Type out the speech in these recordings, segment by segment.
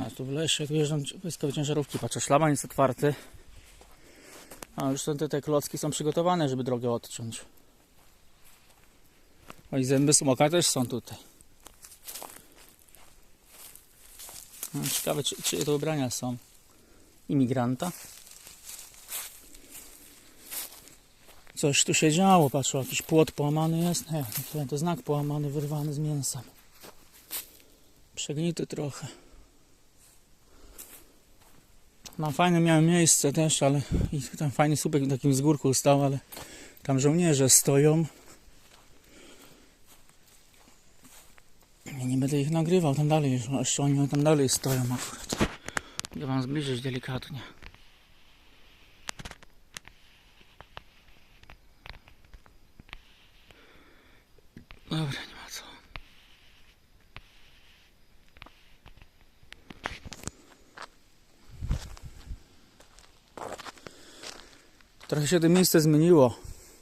A tu w lesie, tu jeżdżą wojskowe ciężarówki. Patrzę, szlaban jest otwarty. A już są te, te klocki są przygotowane, żeby drogę odciąć. O i zęby smoka też są tutaj. No, ciekawe, czy, czy to ubrania są imigranta. Coś tu się działo, patrzę, jakiś płot połamany jest. Nie, to- znak połamany, wyrwany z mięsem. Przegnity trochę. No fajne miałem miejsce też, ale i tam fajny słupek na takim wzgórku stał, ale tam żołnierze stoją. Ja nie będę ich nagrywał, tam dalej, jeszcze oni tam dalej stoją akurat. Idę wam zbliżyć delikatnie. Trochę się to miejsce zmieniło.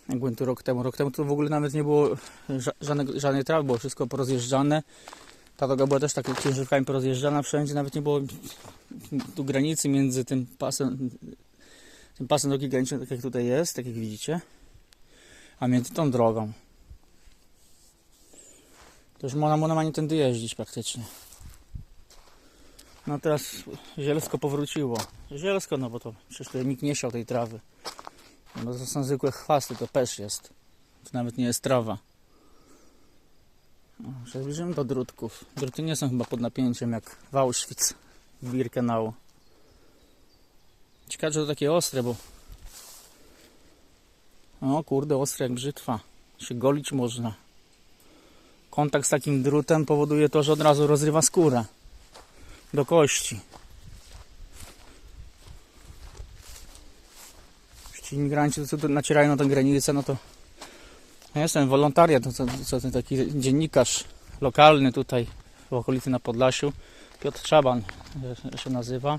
Jak byłem tu rok temu. Rok temu to w ogóle nawet nie było ża- żadnego, żadnej trawy, było wszystko porozjeżdżane. Ta droga była też tak ciężarówkami porozjeżdżana wszędzie, nawet nie było tu granicy między tym pasem, tym pasem drogi granicznej, tak jak tutaj jest, tak jak widzicie, a między tą drogą. To już można normalnie tędy jeździć praktycznie. No teraz zielsko powróciło. Zielsko, no bo to przecież tutaj nikt nie siał tej trawy. No to są zwykłe chwasty, to pesz jest. To nawet nie jest trawa. Się zbliżymy do drutków. Druty nie są chyba pod napięciem jak w Auschwitz, w Birkenau. Ciekawe, że to takie ostre, bo... O kurde, ostre jak brzytwa. Się golić można. Kontakt z takim drutem powoduje to, że od razu rozrywa skórę. Do kości. Ci imigranci, co nacierają na tę granicę, no to ja jestem wolontariat, to co, taki dziennikarz lokalny tutaj w okolicy na Podlasiu, Piotr Czaban się nazywa.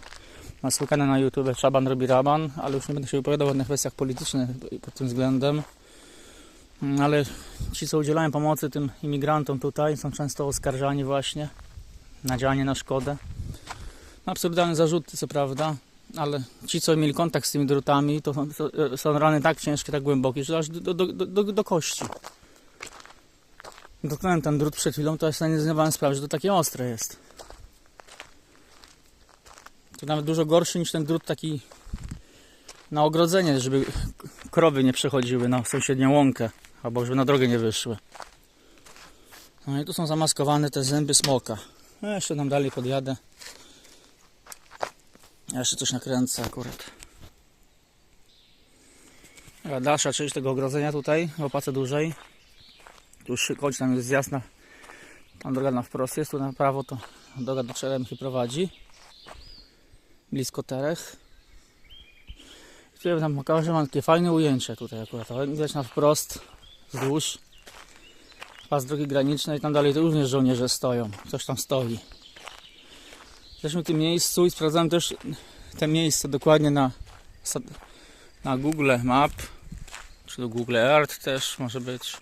Ma kanał na YouTube, Czaban robi raban, ale już nie będę się wypowiadał na kwestiach politycznych pod tym względem. Mm, Ale ci, co udzielają pomocy tym imigrantom tutaj, są często oskarżani właśnie na działanie na szkodę. Absurdalne zarzuty, co prawda, ale ci, co mieli kontakt z tymi drutami, to są, to są rany tak ciężkie, tak głębokie, że aż do, do, do, do, do kości. Dotknąłem ten drut przed chwilą, to ja sobie nie zdawałem sprawy, że to takie ostre jest. To nawet dużo gorszy niż ten drut taki na ogrodzenie, żeby krowy nie przechodziły na sąsiednią łąkę, albo żeby na drogę nie wyszły. No i tu są zamaskowane te zęby smoka. No jeszcze tam dalej podjadę. Ja jeszcze coś nakręcę akurat. Dalsza część tego ogrodzenia tutaj, w opace dużej. Tu kończy, tam jest zjazd na, tam droga na wprost jest, tu na prawo to droga do Czeremchy prowadzi. Blisko Terech. Tutaj tam pokażę, mam takie fajne ujęcie tutaj akurat. Widać na wprost, wzdłuż. Pas drogi granicznej, tam dalej to również żołnierze stoją. Ktoś tam stoi. Jesteśmy w tym miejscu i sprawdzałem też te miejsce dokładnie na, na Google Map, czy do Google Earth też może być.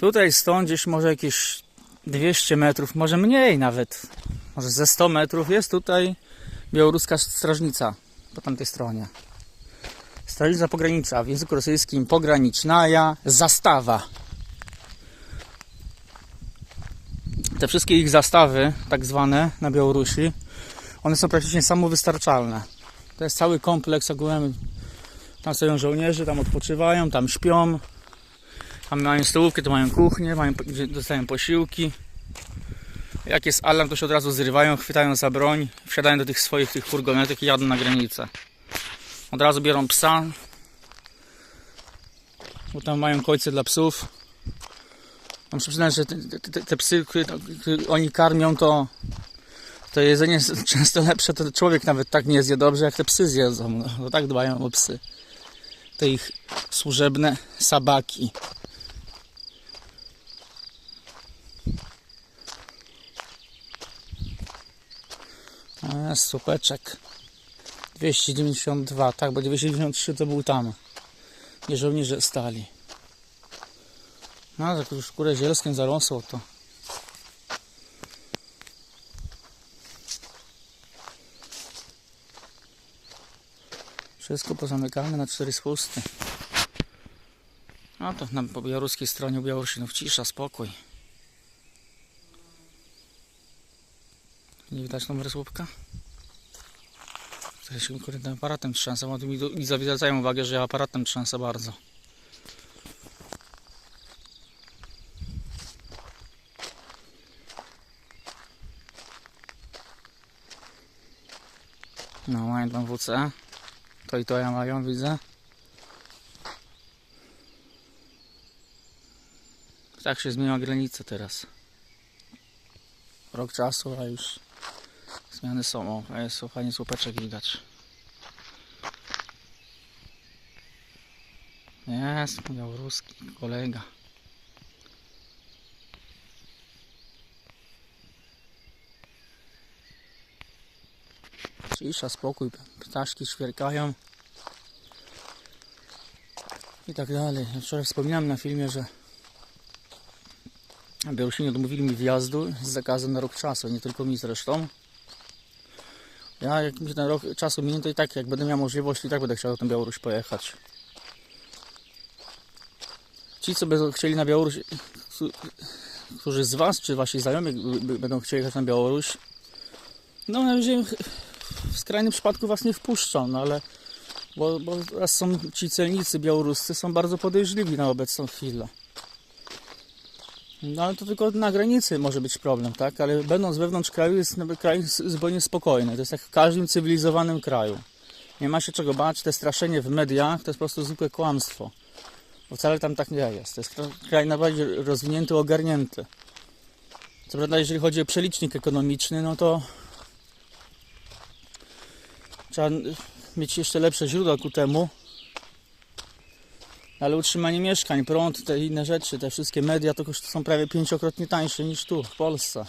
Tutaj stąd gdzieś może jakieś 200 metrów, może mniej nawet, może ze 100 metrów jest tutaj białoruska strażnica po tamtej stronie. Strażnica pogranicza, w języku rosyjskim pogranicznaja zastawa. Te wszystkie ich zastawy, tak zwane na Białorusi, one są praktycznie samowystarczalne. To jest cały kompleks ogółem. Tam stoją żołnierze, tam odpoczywają, tam śpią. Tam mają stołówkę, to mają kuchnię, mają, dostają posiłki. Jak jest alarm, to się od razu zrywają, chwytają za broń, wsiadają do tych swoich tych furgonetek i jadą na granicę. Od razu biorą psa, bo tam mają kojce dla psów. Muszę przyznać, że te, te, te psy, które, które oni karmią, to to jedzenie jest często lepsze, to człowiek nawet tak nie zje dobrze, jak te psy zjedzą. No, tak dbają o psy. Te ich służebne sabaki. A, supeczek. 292, tak, bo 293 to był tam, gdzie żołnierze stali. No, tak już kurę zielskiem zarosło to. Wszystko pozamykane na cztery spusty. A no to na, po białoruskiej stronie Białorusinów cisza, spokój. Nie widać numer słupka? Coś aparatem trzęsę, bo mi, mi uwagę, że ja aparatem trzęsę bardzo. No, mają tam WC. To i to ja mają, widzę. Tak się zmieniła granica teraz. Rok czasu, a już zmiany są. O, jest fajnie słupeczek widać. Jest, białoruski kolega. Cisza, spokój, ptaszki świerkają i tak dalej. Wczoraj wspominałem na filmie, że Białorusini odmówili mi wjazdu z zakazem na rok czasu, nie tylko mi zresztą. Ja jak mi ten rok czasu minie, to i tak jak będę miał możliwość, i tak będę chciał na Białoruś pojechać. Ci, co będą chcieli na Białoruś, któ- którzy z Was, czy Wasi znajomi będą chcieli jechać na Białoruś, no najwyżej w skrajnym przypadku Was nie wpuszczą, no ale bo, bo teraz są ci celnicy białoruscy, są bardzo podejrzliwi na obecną chwilę. No ale to tylko na granicy może być problem, tak? Ale będąc wewnątrz kraju jest kraj zupełnie spokojny. To jest jak w każdym cywilizowanym kraju. Nie ma się czego bać, te straszenie w mediach to jest po prostu zwykłe kłamstwo. Bo wcale tam tak nie jest. To jest kra- kraj najbardziej rozwinięty, ogarnięty. Co prawda, jeżeli chodzi o przelicznik ekonomiczny, no to trzeba mieć jeszcze lepsze źródła ku temu. Ale utrzymanie mieszkań, prąd, te inne rzeczy, te wszystkie media to są prawie pięciokrotnie tańsze niż tu, w Polsce.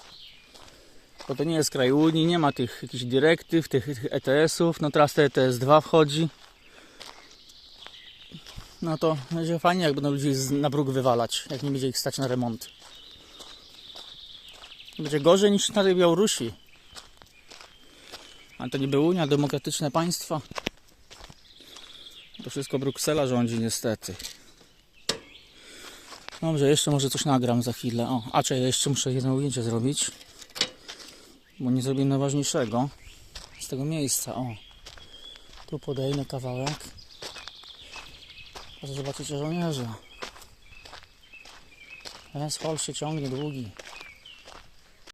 Bo to nie jest kraj Unii, nie ma tych jakichś dyrektyw, tych, tych ETS-ów, no teraz te ETS-2 wchodzi. No to będzie fajnie, jak będą ludzi na bruk wywalać, jak nie będzie ich stać na remont. Będzie gorzej niż na tej Białorusi. A to niby Unia, demokratyczne państwa. To wszystko Bruksela rządzi niestety. Dobrze, jeszcze może coś nagram za chwilę. O, a czy jeszcze muszę jedno ujęcie zrobić. Bo nie zrobiłem najważniejszego z tego miejsca. O, tu podejmę kawałek. Proszę zobaczyć żołnierza. Teraz hol się ciągnie długi.